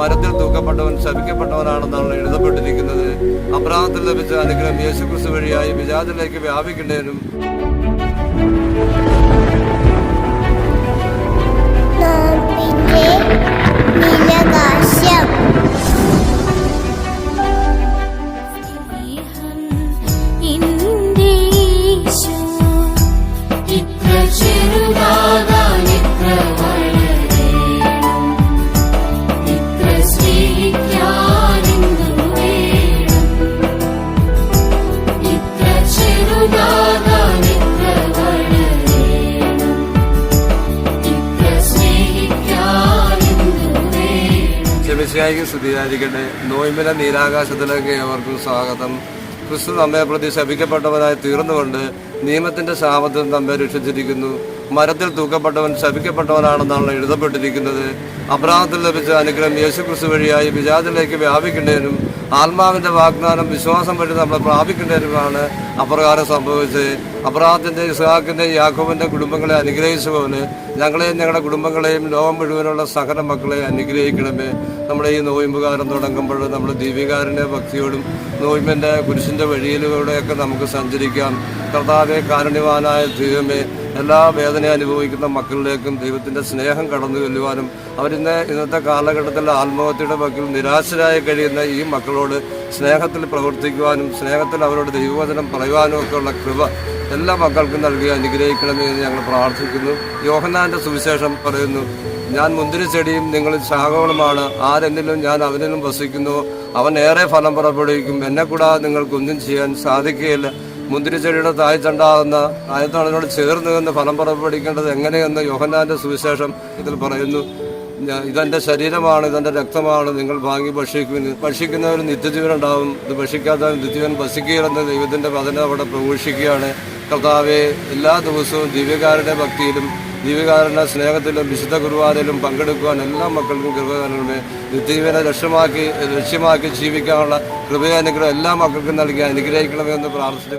മരത്തിൽ തൂക്കപ്പെട്ടവൻ ശപിക്കപ്പെട്ടവനാണെന്നാണ് എഴുതപ്പെട്ടിരിക്കുന്നത്. അബ്രാഹത്തിൽ ലഭിച്ച അനുഗ്രഹം യേശുക്രിസ്തു വഴിയായി വിജാതിലേക്ക് വ്യാപിക്കേണ്ടതിനും വേണം ശമിശായിക്ക് സ്തുതിയായിരിക്കട്ടെ നോയിമ്പിലെ നീലാകാശത്തിലേക്ക് ഏവർക്കും സ്വാഗതം. ക്രിസ്തു നമ്മെ പ്രതി ശപിക്കപ്പെട്ടവനായി തീർന്നുകൊണ്ട് നിയമത്തിന്റെ ശാപത്തിൽ നമ്മെ രക്ഷിച്ചിരിക്കുന്നു. മരത്തിൽ തൂക്കപ്പെട്ടവൻ ശപിക്കപ്പെട്ടവനാണെന്നാണ് എഴുതപ്പെട്ടിരിക്കുന്നത്. അബ്രാഹത്തിൽ ലഭിച്ച അനുഗ്രഹം യേശുക്രിസ്തു വഴിയായി വിജാതിലേക്ക് വ്യാപിക്കേണ്ടതിനും ആത്മാവിന്റെ വാഗ്ദാനം വിശ്വാസം വഴി നമ്മൾ പ്രാപിക്കേണ്ടതിനുമാണ് അപ്രകാരം സംഭവിച്ചത്. അബ്രാഹത്തിന്റെ ഇസ്ഹാക്കിന്റെ യാക്കോബിന്റെ കുടുംബങ്ങളെ അനുഗ്രഹിച്ചവന് ഞങ്ങളെയും ഞങ്ങളുടെ കുടുംബങ്ങളെയും ലോകം മുഴുവനുള്ള സഹന മക്കളെ അനുഗ്രഹിക്കണമേ. നമ്മുടെ ഈ നോയിമ്പുകാരം തുടങ്ങുമ്പോൾ നമ്മൾ ദീപികാരന്റെ ഭക്തിയോടും നോയിമ്പിന്റെ കുരിശിന്റെ വഴിയിലൂടെയൊക്കെ നമുക്ക് സഞ്ചരിക്കാം. കർത്താവെ കാരുണ്യവാനായ ദൈവമേ എല്ലാ വേദന അനുഭവിക്കുന്ന മക്കളിലേക്കും ദൈവത്തിന്റെ സ്നേഹം കടന്നു ചെല്ലുവാനും അവരിന്ന് ഇന്നത്തെ കാലഘട്ടത്തിൽ ആത്മഹത്യയുടെ വക്കിൽ നിരാശരായി കഴിയുന്ന ഈ മക്കളോട് സ്നേഹത്തിൽ പ്രവർത്തിക്കുവാനും സ്നേഹത്തിൽ അവരോട് ദൈവവചനം പറയുവാനും ഒക്കെയുള്ള കൃപ എല്ലാ മക്കൾക്കും നൽകി അനുഗ്രഹിക്കണമേ എന്ന് ഞങ്ങൾ പ്രാർത്ഥിക്കുന്നു. യോഹന്നാന്റെ സുവിശേഷം പറയുന്നു ഞാൻ മുന്തിരി ചെടിയും നിങ്ങൾ ശാഖകളുമാണ്. ആരെന്നിലും ഞാൻ അവനിലും വസിക്കുന്നു. അവൻ ഏറെ ഫലം പുറപ്പെടുവിക്കും. എന്നെ കൂടാതെ നിങ്ങൾക്കൊന്നും ചെയ്യാൻ സാധിക്കുകയില്ല. മുന്തിരിച്ചെടിയുടെ താഴ്ചണ്ടാകുന്ന ആയത്താളിനോട് ചേർന്ന് നിന്ന് ഫലം പുറപ്പെടുവിക്കേണ്ടത് എങ്ങനെയെന്ന് യോഹന്നാന്റെ സുവിശേഷം ഇതിൽ പറയുന്നു. ഇതെന്റെ ശരീരമാണ് ഇതെന്റെ രക്തമാണ് നിങ്ങൾ വാങ്ങി ഭക്ഷിക്കുന്നു ഭക്ഷിക്കുന്നവർ നിത്യജീവൻ ഉണ്ടാവും ഇത് ഭക്ഷിക്കാത്തവർ നിത്യജീവൻ ഭക്ഷിക്കുകയില്ലെന്ന് ദൈവത്തിന്റെ വചനം അവിടെ പ്രഘോഷിക്കുകയാണ്. കർത്താവെ എല്ലാ ദിവസവും ദിവ്യകാരുടെ ഭക്തിയിലും ദിവ്യകാരുടെ സ്നേഹത്തിലും വിശുദ്ധ കുർബാനയിലും പങ്കെടുക്കുവാൻ എല്ലാ മക്കൾക്കും കൃപ നൽകണമേ. നിത്യജീവനെ ലക്ഷ്യമാക്കി ലക്ഷ്യമാക്കി ജീവിക്കാനുള്ള കൃപയാനുഗ്രഹം എല്ലാ മക്കൾക്കും നൽകി അനുഗ്രഹിക്കണമെന്ന് പ്രാർത്ഥിച്ചു.